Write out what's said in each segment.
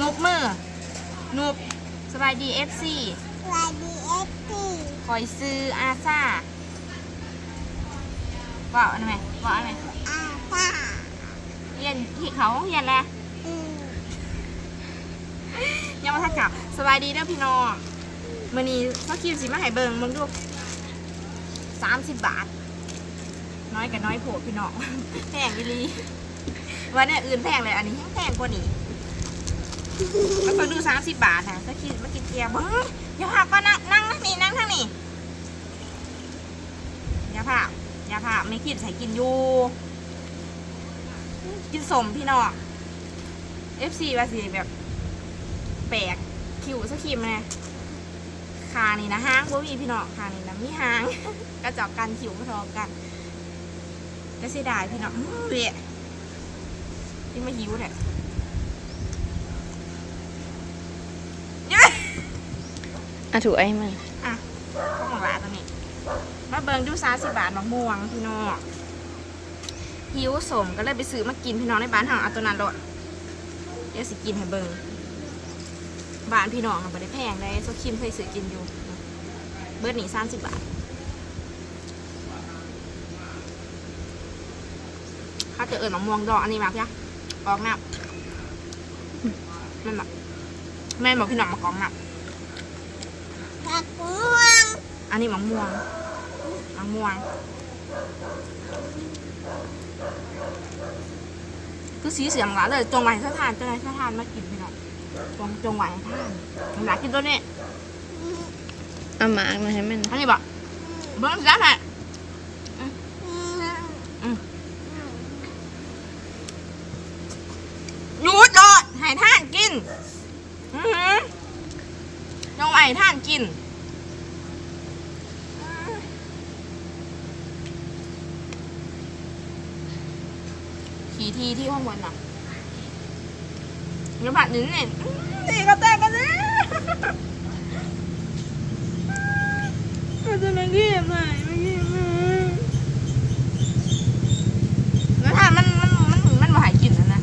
นุบมือนุบสบายดีเอฟซีสวัสดีเอ็กซีคอยซื้ออาซาว่าอันไหมว่าอันไหมอาซ่าเรียนที่เขาเรียนแล้วอืมยังมาทักกลับสบายดีเด้อพี่น้องมื้อนี้พ่อคิวสิมาให้เบิ่งมึงดูสามสิบบาท น้อยกับน้อยโผล่พี่น้องแพงอีหลีวันนี้อื่นแพงเลยอันนี้แพงกว่านี้ แล้วก็ดูสามสิบบาทนะพ่อคิวมากินเกียร์เบิ้งอย่าพาก็นั่งนั่งทางนี้นั่งทางนี้อย่าพาอย่าพาไม่คิดใส่กินอยู่ กินสมพี่น้อง FC ว่าสิแบบ แปลกคิวสกิมเลยคานี่นะห้างว่ามีพี่น้องคานี่นะมีห้าง กระจอกกันคิวมาทอกันก็เสียดายพี่น้องอื้อเละที่มาหิวเนี่ย อะถูกไอ้มันอะข้าวหมกหลาตัวนี้ มาเบิงดูซาสิบาทมะม่วงพี่น้องหิวสมก็เลยไปซื้อมากินพี่น้องในบ้านห่างเอาตัวนั้นโลดเดี๋ยวสิกินให้เบิงบ้านพี่น้องอะบ่ได้แพงเลยโซคิมเคยซื้อกินอยู่ เบิร์ดนี่สามสิบบาทเขาจะเอิญมะม่วงดอกอันนี้มาพี่ะกองน้ำแม่นบอกแม่บอกพี่น้องมากองหน้ำ ผักม่วงอันนี้มะม่วงมะม่วงคือสีเสียงหวานเลยจงไหวถ้าทานจะไหนถ้าทานมากินพี่น้องจงจงไหวให้ทานหลากินตัวนี้เอาหมากมาให้มันอันนี้บอกเบิ้งจ้าแม่อืมอืมหยูดอดให้ท่านกินอือหือจงไหวให้ท่านกิน ทีที่ห้องบนน่ะยังผัดหนึ่งเนี่ยตีก็แตกกันนะก็จะนั่งเงียบหน่อยไม่เงียบแล้วถ้ามันมันมันมันมาหายกลิ่นแล้วนะ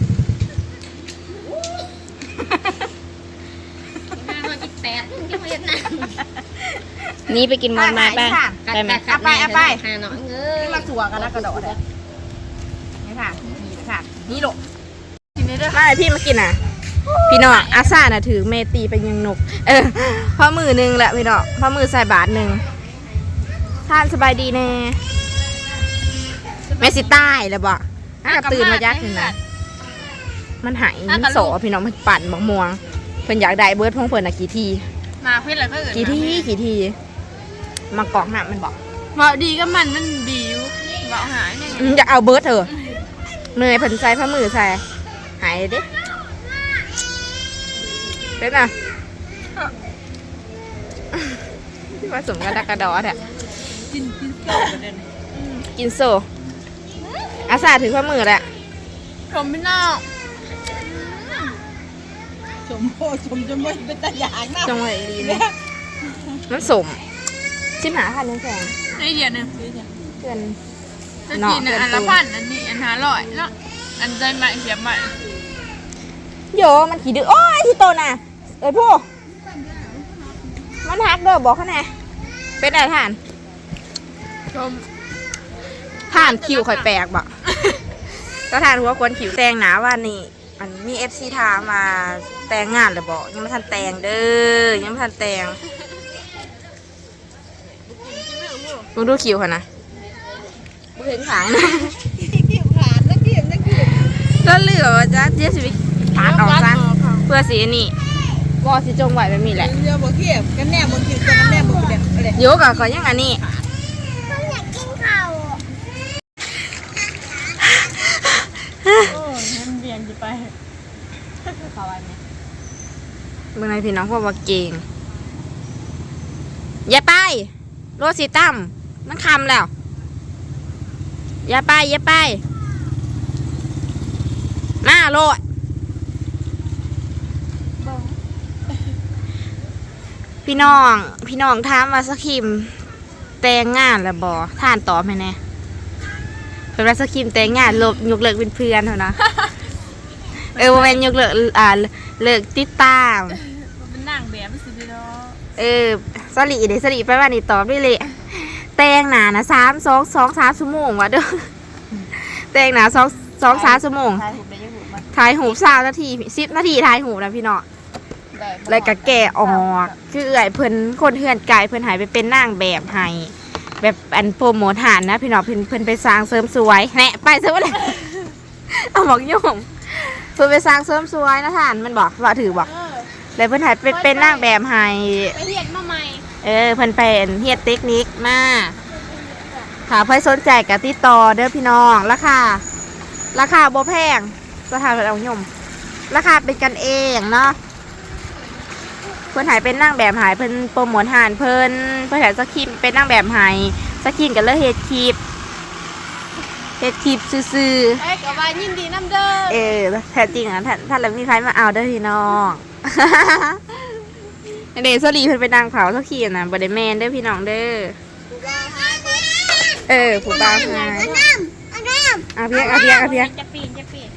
นี่ไปกินมอนมาไปไปไหม เอาไปเอาไปหาหน่อยเงยนี่มาสัวกันแล้วกระโดดเลยนี่ค่ะนี่ ค่ะนี่โลกินได้ด้วยมาเลยพี่มากินอะ พี่น้องอาซาน่ะถือเมตีเป็นยังนก เออพอมือหนึ่งแหละพี่น้องพอมือใส่บาทหนึ่งท่านสบายดีแน่แม่สิใต้แล้วบ่อ้าวตื่นมายักขึ้นนะมันหายมันโสพี่น้องมันปั่นบักม่วงเพิ่นอยากได้เบิร์ดพงเพิ่นน่ะกี่ที มาเพื่อนอะไรก็อื่นกี่ทีกี่ที มากอกหนักมันบอกเหมาะดีก็มันมันดีอยู่เหมาะหายเนี่ย อืมอยากเอาเบิร์ดเถอะ เนยเพิ่นใส่ผ้ามือใส่หายดิเป็นอะผสมกันดักกระดอดอะกินกินโซ่กันเลยกินโซอาซาถือผ้ามือแหละชมพี่น้องชมโพชมจนไม่เป็นตาอยางนะจังหวะดีเลยมันสมชิมหาพันนึงแสงในเดียวหนึงเพื่อน จะกินอันละพันอันนี้อันห้าร้อยเนาะอันใจใหม่เสียบใหม่โยมันขี่ดื้อโอ้ยที่โตน่ะเอ้ยผู้มันฮักเด้อบอกเขาแน่เป็นอะไรท่านชมท่านคิวข่อยแปลกบ่ก็ท่านหัวคนคิวแต่งหนาว่านี่มันมีเอฟซีถามมาแต่งงานหรือบ่ยังไม่ทันแต่งเด้อยังไม่ทันแต่งมึงดูคิวค่ะนะมึง เห็นขางนะคิวขาดแล้วคิวแล้วคิวก็เหลือว่าจะเจสวิถานออกซะเพื่อสีนี่วอสิจงไหวแบบนี้แหละเรือบ่เขียบกันแน่บ่คิวกันแน่บ่เด็ดอะไรโยกอะก็ยังอันนี้ต้องอยากกินข้าวโอ้ยมันเบียนจะไปเขาอันนี้เมื่อไงพี่น้องพ่อว่าเก่งอย่าไป โรสีตั้มมันคำแล้ว อย่าไปอย่าไป มาโลดพี่น้อง พี่น้องถามว่าสคิมแต่งงานแล้วบอท่านตอบให้แน่เป็นว่าสคิมแต่งงานลบยกเลิกเป็นเพื่อนเถอะนะเออว่าแม่นยกเลิกอ่าเลิกติดตามมันเป็นนางแบบสิพี่น้องเออสลีเดี๋ยวสลีไปว่านี่ตอบด้วยเลย แต่งหนานะสามสองสองสามชั่วโมงวะเด้อแต่งหนาสองสองสามชั่วโมงถ่ายหูปได้ยังหูมาถ่ายหูสาวนาทีสิบนาทีถ่ายหูนะพี่เนาะแล้วก็แก่ออกคือเอื่อยเพิ่นคนเฮือนกายเพิ่นหายไปเป็นนางแบบให้แบบอันโปรโมทหานนะพี่เนาะเพิ่นเพิ่นไปสร้างเสริมสวยแหนะไปเสริมเลยเอาบอกโยมเพิ่นไปสร้างเสริมสวยนะท่านมันบอกว่าถือบอกเออแล้วเพิ่นหายไปเป็นนางแบบให้ไปเรียนมาใหม่ เออเพิ่นไปเฮ็ดเทคนิคมาถ้าเพิ่นสนใจก็ติดต่อเด้อพี่น้องราคาราคาบ่แพงสถานเอายมราคาเป็นกันเองเนาะเพิ่นหายเป็นนางแบบหายเพิ่นโปรโมทหานเพิ่นเพิ่นหายสกินเป็นนางแบบหายสกินก็เลยเฮ็ดคลิปเฮ็ดคลิปซื่อเอ้ยกับว่ายินดีน้ำเด้อๆเออแท้จริงอะท่านท่านแล้วมีใครมาเอาเด้อพี่น้อง เดซอรีเพิ่นเป็นนางเผาสักขีนะบ่ได้แมนเด้อพี่น้องเด้อ เออผู้บ่าวหาย น้ำเอาน้ำอาเพียกอาเพียกอาเพียกจะปีนจะปีน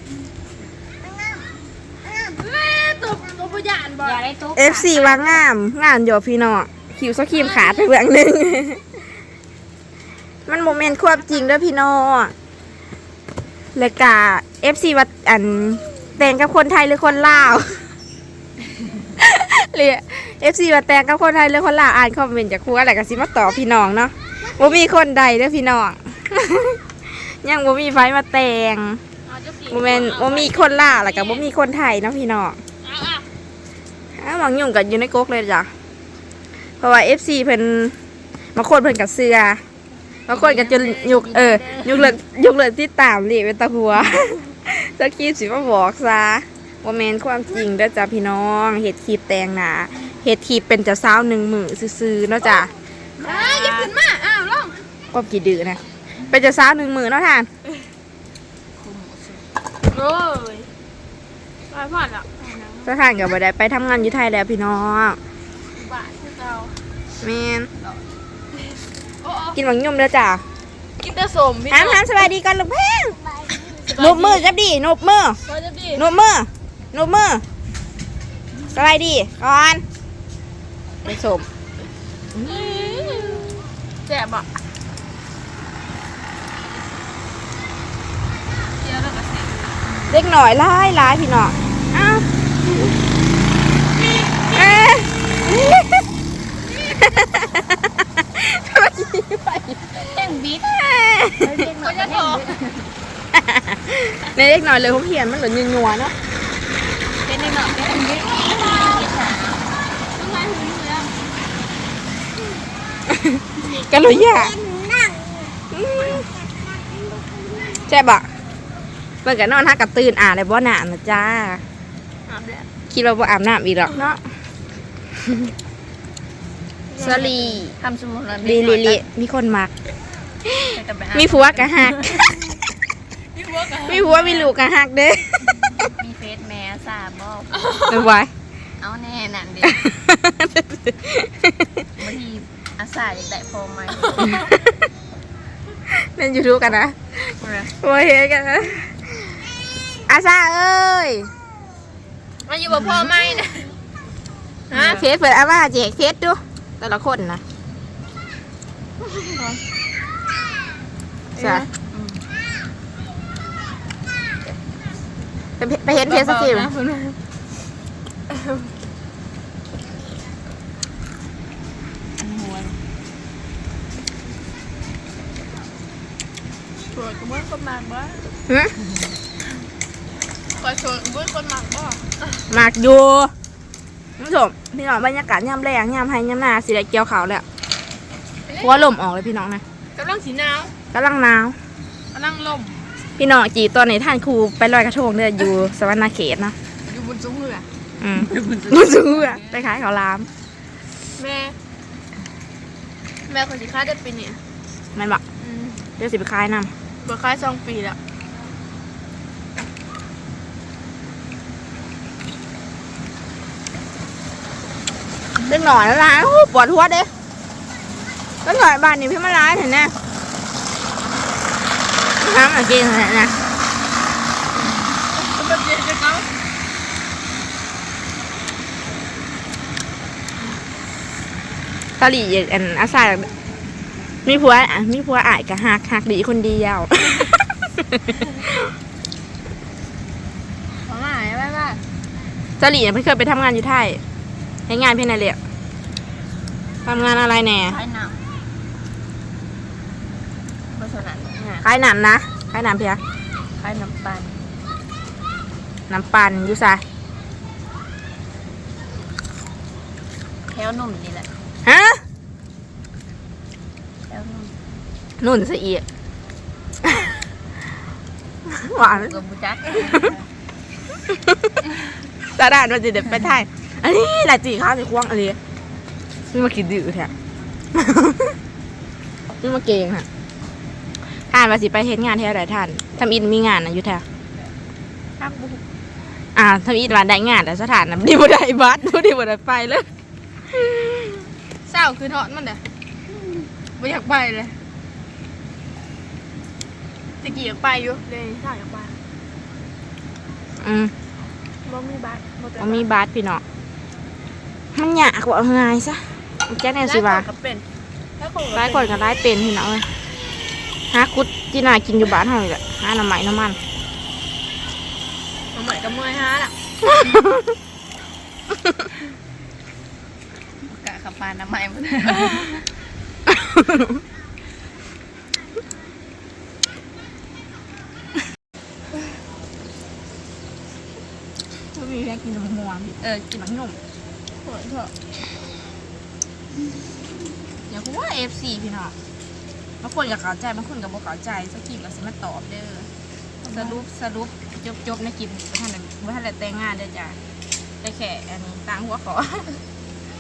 เอาน้ำแม่ตัวตัวพยานบอกอย่าได้ตุ๊กเอฟซีว่างามงามอยู่พี่น้องคิวสักขีมขาดไปเบื้องหนึงมันโมเมนต์ควบจริงเด้อพี่น้องแล้วก็เอฟซีว่าอันแต่งกับคนไทยหรือคนลาว เลยเอฟซีว่าแต่งกับคนไทยหรือคนลาวอ่านคอมเมนต์จากครูอะไรก็สิมาต่อพี่น้องเนาะบ่มีคนใดเด้อพี่น้อง ยังบ่มีไฟมาแต่งเอาจะปีนบ่แม่นบ่มีคนลาวแล้วก็บ่มีคนไทยเนาะพี่น้องเอาเอาอ้าวหวังยุ่งกับอยู่ในก๊กเลยจ้ะเพราะว่า FC เพิ่นมาโคนเพิ่นกับเสือมาโคนกับจนยุกเออยุกเลยยุกเลยที่ตามเรียกเป็นตาหัวจะคลิปสิมาบอกซะ ว่าแมนความจริงเด้อจ้ะพี่น้องเฮ็ดคลิปแต่งหนาเฮ็ดคลิปเป็นจะเศร้าวหนึ่งมือซื่อๆเนาะจ้ะอ่าอย่าขึ้นมาอ้าวลงก็กี่ดื้อนะเป็นจะเศร้าวหนึ่งมือเนาะท่านโอ้ยไปพ่อนอะสถานกับบ่ได้ไปทำงานอยู่ไทยแล้วพี่น้องบาทคือเราแมนโอ้โอ้กินหวังยุ่มเด้อจ้ะกินแต่สมพี่ถามถามสบายดีก่อนลูกแพงนบมือกับดีนบมือก็จะดีนบมือ นบมือสบายดีก่อนไปสมแจ็บอะเดี๋ยวแล้วก็เสร็จเล็กหน่อยร้ายร้ายพี่น้องอ้าวเอ๊ะแห้งบิ๊กเขาจะโทรในเล็กหน่อยเลยผมเพียนมันเหลือยัวๆเนาะ เป็นในหน่อยเป็นบิ๊กทำไมหูเรื่อง กันเลยอะนั่งใช่บะเมื่อกี้นอนฮักกับตื่นอ่านเลยบ่หนานนะจ้าอาบแล้วคิดว่าบ่อาบน้ำอีกหรอกเนาะสลีทำสมุนไพรลีลีลีมีคนมัก มีมีผัวกะหักมีหัวกันมีผัวมีลูกกะหักเด้อมีเฟซแม่สาบอกไม่ไหวเอาแน่นั่นดิบางที อาสาอยากได้โฟมไหมเล่นยูทูบกันนะโอ้ยเฮ็ดกันนะอาซาเอ้ยมาอยู่กับพ่อไหมนะฮะเฟซเปิดอาว่าแจกเฟซดูแต่ละคนนะใช่ไปไปเห็นเฟซสกิล ชวนกับเมื่อคนมากบ่หึก็ชวนกับเมื่อคนมากบ่มากอยู่คุณผู้ชมพี่น้องบรรยากาศยามแรงยามไฮยามหนาสิได้เกี่ยวเขาวแล้วหัวลมออกเลยพี่น้องนะกำลังสีหนาวกำลังหนาว กำลังลมพี่น้องจีตอนนี้ท่านครูไปลอยกระทงเนี่ยอยู่สวรรณเขตเนาะอยู่บนซุ้มเรืออืมมันสูงอะไปขายข้าวหลามแม่ แม่คนสิค้าได้ปีเนี่ยแมันบอกอืม เดี๋ยวสิไปขายน เบอร์ค่ายสองปีแล้วเล็กหน่อยร้านปวดหัวเด้เล็หน่อยบ้านนี้พี่มาร้านเห็นไหมน้ำอะไรกินเห็นไหมนะตาลีอันอาซา มีผัวอะมีผัวอายกับหักหักดีคนเดียวของหายไปป่ะสลีเนี่ยเพิ่งเคยไปทำงานอยู่ไทยให้งานเพียงไหนเลยอะทำงานอะไรแหน่ใช้น้ำเพราะฉะนั้นงานขายน้ำนะขายน้ำเพียใช้น้ำปันน้ำปั่นอยู่ซะแถวนุ่มนี่แหละฮะแถว นุ่มนุ่นซะอีกหวานกับบุจักตาด่านมันจะเด็ดไปไทยอันนี้แหละจีข้าวในควงอันนี้นี่มากินดื้อแท้นี่มาเกงค่ะท่านว่าสิไปเฮ็ดงานแถวไหนท่านทำอินมีงานนะอยู่แถวทักบุอ่าทำอินวันได้งานแต่สถานนะดีบ่ได้บัสดีบ่ได้ไปเลยเศร้าคือทอดมันเด้อ ไม่อยากไปเลยตะกี้อยากไปอยู่เลยเศร้าอยากไปอืมบ่มีบัตรบ่บ่มีบัสพี่น้องมันยากกว่าเอาง่ายซะมันแจ้งแน่สิว่าก็เป็นแล้วคงหลายคนก็หลายเป็นพี่น้องเอ้ยหาคุดที่น่ากินอยู่บ้านเฮาอีกอะหาหน่อไม้น้ำมันสมัยกับเมื่อยฮะล่ะกะขับปานน้ำไม้หมด ไม่มีแค่กินหัวเออ กินหนังหนุ่มโหดเถอะอย่าพูดว่า FC พี่น้องบางคนก็เขาใจบางคนก็บ่เขาใจสักทีก็สิมาตอบเด้อสรุปสรุปจบจบในกินบ่ทันได้บ่ทันได้แต่งงานเด้อจ้ะได้แค่อันนี้ต่างหัวขอ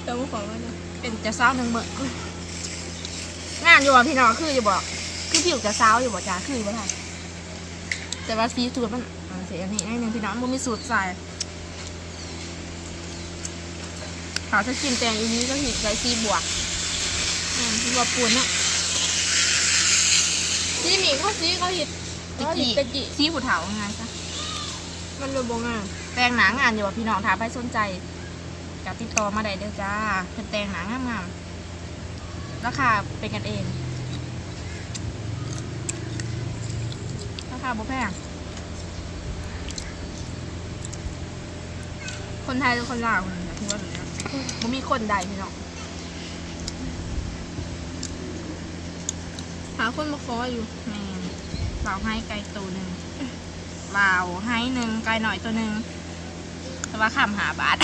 เติมของมันนะเป็นจะเศร้าหนึ่งมื้อานอยู่บ่พี่น้องคืออยู่บ่คือผิวจะเศร้าอยู่บ่จ้าคือบ่ทันแต่ว่าซีสูตรมันมันสิอันนี้นิดนึงพี่น้องมันบ่มีสูตรใส่ขาวจะกินแตงอีนี้ก็หิใส่ซีบวกอืมที่ว่าปูนอะที่มีเขาซีเขาหิดตะเขาหิกี้ดตะกี้ซีผู้เฒ่าไงซะมันเลยบงอะแต่งหนางานอยู่ว่าพี่น้องถ้าไปสนใจกับติดต่อมาได้เด้อจ้าเป็นแต่งหนางามๆ ราคาเป็นกันเอง ราคาบ่แพงคนไทยหรือคนลาวคนนี้ถือว่าหรือนะบ่มีคนใดพี่น้องหาคนมาขออยู่แม่นลาวให้ไก่ตัวหนึ่งลาวให้หนึ่งไก่หน่อยตัวหนึ่งแต่ว่าข้ามหาบาท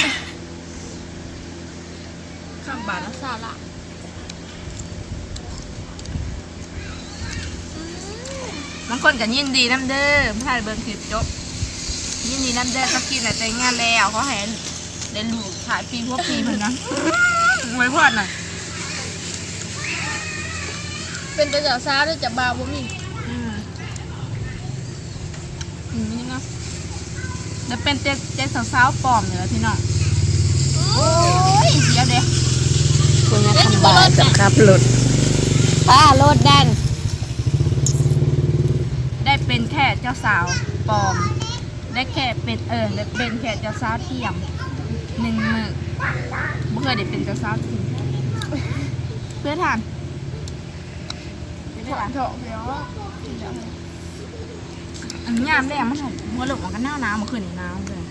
ข้างบ้านแล้วซาละ บางคนก็ยินดีน้ำเด้อผู้ชายเบิ่งคลิปจบ ยินดีน้ำเด้อก็กินแต่งงานแล้วเขาให้ได้ลูกถ่ายปีพวกปีเหมือนนะไว้พอดหน่อยเป็นแต่เจ้าซาด้วยจับบาวบ่มีอืมอืมนี่เนาะแล้วเป็นเจ๊เจ๊สาวๆปลอมเนี่ยพี่น้องโอ้ยเดี๋ยวเดี๋ยวคุณจะทำบายกับขับรถป้ารถดันได้ เป็นแค่เจ้าสาวปลอมได้แค่เป็นเออได้เป็นแค่เจ้าสาวเทียมหนึ่งมือไม่เคยได้เป็นเจ้าสาวจริงเพื่อทานขวานเถอะเดี๋ยวอันนี้ยามแรกมันหอมหัวหลบมันก็หน้าหนาวมื่อคืนนี้หนาวเลย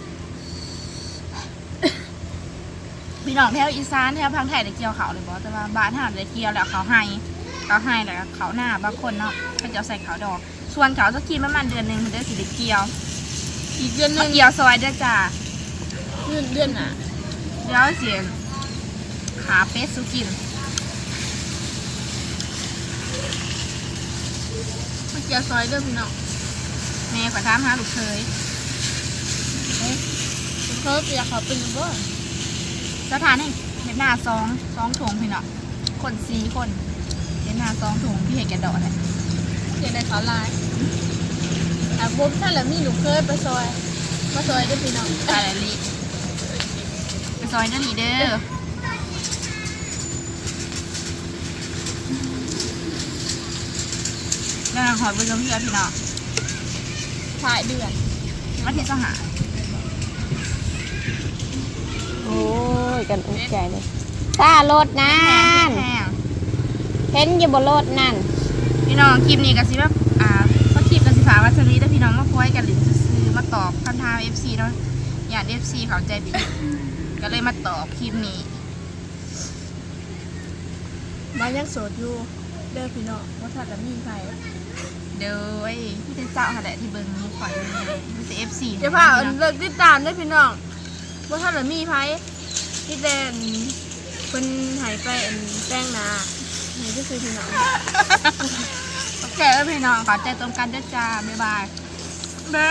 พี่น้องแถวอีสานแถวพังไทยได้เกี่ยวเขาวเลยบอแต่ว่าบ้านหาได้เกี่ยวแล้วเขาให้เขาให้แล้วก็เขาหน้าบางคนเนาะเขาจะใส่เขาวดอก ส่วนเขาจะกินประมาณเดือนหนึ่งมันได้สิได้เกี่ยวอีกเดือนหมานึงเกี่ยวซอยเด้อจ้าเดือนเดือนอะเดี๋ยวเสียขาเป็ดสุกินมาเกี่ยวซอยเด้อพี่น้องแม่ขอถามหาลูกเคยเขาเปียกเขาเป็นบ่สถานให้เห็นหน้าสองสองถุงพี่เนาะคนสี่คนเห็นหน้าสองถุงพี่เห็นแกระโดดเลยเกี่ยวในเขาลาย อะบ่ถ้าแล้วมีหนูเคยไปซอยมาซอยเด้อพี่น้องตายแล้วลิไปซอยเด้อลีเด้อแล้วหอยไปลงเรือพี่เนาะถ่ายเดือนมาที่สหายโอ้ยกันอุกใจเลยป้ารถนั่แห้งนแห้งเห็นอยู่บนรถนั่นพี่น้องคลิปนี้ก็สิแบบอ่าก็คลิปกัน สิฝากว่าเทนี้แต่พี่น้องมาคุยกันหรือซื้อมาตอบคำถาม FC เนาะอยาก FC เขาใจดีก็เลยมาตอบคลิปนี้บ้านยังโสดอยู่เด้อพี่น้องว่าถ้าละมีใครเด้อพี่เจ้าเจ้าค่ะแหละที่เบิ่งมีข่อยเลยมีแต่ FC เดี๋ยวพาเลิกติดตามด้อพี่น้องว่าถ้าละมีไผที่แต่นเพิ่นหายไปอันแป้งนานี่ก็คือพี่น้อง เคแล้วพี่น้องขอใจตรงกันด้วยจ้าบ๊ายบายเบ้